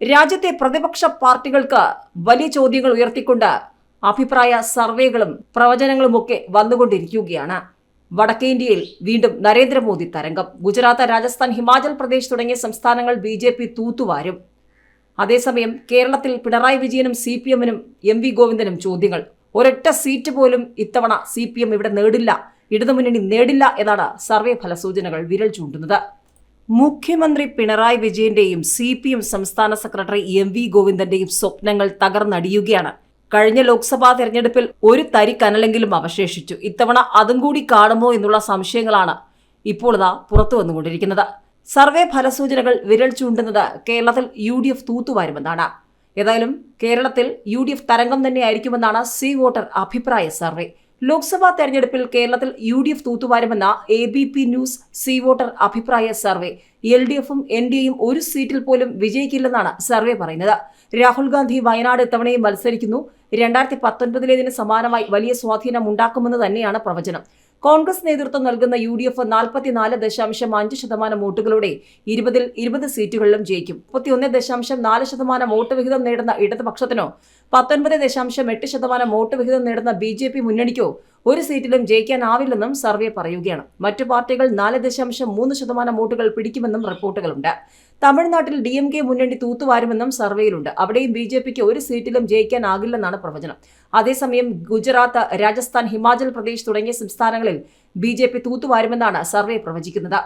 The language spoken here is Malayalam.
രാജ്യത്തെ പ്രതിപക്ഷ പാർട്ടികൾക്ക് വലിയ ചോദ്യങ്ങൾ ഉയർത്തിക്കൊണ്ട് അഭിപ്രായ സർവേകളും പ്രവചനങ്ങളുമൊക്കെ വന്നുകൊണ്ടിരിക്കുകയാണ്. വടക്കേ ഇന്ത്യയിൽ വീണ്ടും നരേന്ദ്രമോദി തരംഗം. ഗുജറാത്ത് രാജസ്ഥാൻ ഹിമാചൽ പ്രദേശ് തുടങ്ങിയ സംസ്ഥാനങ്ങൾ ബി ജെ പി തൂത്തുവാരും. അതേസമയം കേരളത്തിൽ പിണറായി വിജയനും സി പി എമ്മിനും എം വി ഗോവിന്ദനും ചോദ്യങ്ങൾ. ഒരൊറ്റ സീറ്റ് പോലും ഇത്തവണ സി പി എം ഇവിടെ നേടില്ല. ഇടതുമുന്നണി നേടില്ല എന്നാണ് സർവേ ഫലസൂചനകൾ വിരൽ ചൂണ്ടുന്നത്. മുഖ്യമന്ത്രി പിണറായി വിജയന്റെയും സി പി എം സംസ്ഥാന സെക്രട്ടറി എം വി ഗോവിന്ദന്റെയും സ്വപ്നങ്ങൾ തകർന്നടിയുകയാണ്. കഴിഞ്ഞ ലോക്സഭാ തെരഞ്ഞെടുപ്പിൽ ഒരു തരി കനലെങ്കിലും അവശേഷിച്ചു. ഇത്തവണ അതും കൂടി കാണുമോ എന്നുള്ള സംശയങ്ങളാണ് ഇപ്പോൾ ഇതാ പുറത്തു വന്നുകൊണ്ടിരിക്കുന്നത്. സർവേ ഫലസൂചനകൾ വിരൽ ചൂണ്ടുന്നത് കേരളത്തിൽ യു ഡി എഫ് തൂത്തുവാരുമെന്നാണ്. ഏതായാലും കേരളത്തിൽ യു ഡി എഫ് തരംഗം തന്നെയായിരിക്കുമെന്നാണ് സി വോട്ടർ അഭിപ്രായ സർവേ. ലോക്സഭാ തെരഞ്ഞെടുപ്പിൽ കേരളത്തിൽ U D F തൂത്തുവാരുമെന്ന A B P news C voter അഭിപ്രായ സർവേ. എൽ ഡി എഫും എൻ ഡി എയും ഒരു സീറ്റിൽ പോലും വിജയിക്കില്ലെന്നാണ് സർവേ പറയുന്നത്. രാഹുൽ ഗാന്ധി വയനാട് ഇത്തവണയും മത്സരിക്കുന്നു. രണ്ടായിരത്തി പത്തൊൻപതിലേതിന് സമാനമായി വലിയ സ്വാധീനം ഉണ്ടാക്കുമെന്ന് തന്നെയാണ് പ്രവചനം. കോൺഗ്രസ് നേതൃത്വം നൽകുന്ന യു ഡി എഫ് നാൽപ്പത്തിനാല് ദശാംശം അഞ്ച് ശതമാനം വോട്ടുകളോടെ ഇരുപതിൽ ഇരുപത് സീറ്റുകളിലും ജയിക്കും. മുപ്പത്തിയൊന്ന് ദശാംശം നാല് ശതമാനം വോട്ട് വിഹിതം നേടുന്ന ഇടതുപക്ഷത്തിനോ പത്തൊൻപത് ദശാംശം എട്ട് ശതമാനം വോട്ട് വിഹിതം നേടുന്ന ബി ജെ പി മുന്നണിക്കോ ഒരു സീറ്റിലും ജയിക്കാനാവില്ലെന്നും സർവേ പറയുകയാണ്. മറ്റു പാർട്ടികൾ നാല് ദശാംശം മൂന്ന് ശതമാനം വോട്ടുകൾ പിടിക്കുമെന്നും റിപ്പോർട്ടുകളുണ്ട്. തമിഴ്നാട്ടിൽ ഡി എം കെ മുന്നണി തൂത്തുവാരുമെന്നും സർവേയിലുണ്ട്. അവിടെയും ബി ജെ പിക്ക് ഒരു സീറ്റിലും ജയിക്കാനാകില്ലെന്നാണ് പ്രവചനം. അതേസമയം ഗുജറാത്ത് രാജസ്ഥാൻ ഹിമാചൽ പ്രദേശ് തുടങ്ങിയ സംസ്ഥാനങ്ങളിൽ ബി ജെ പി തൂത്തുവാരുമെന്നാണ് സർവേ പ്രവചിക്കുന്നത്.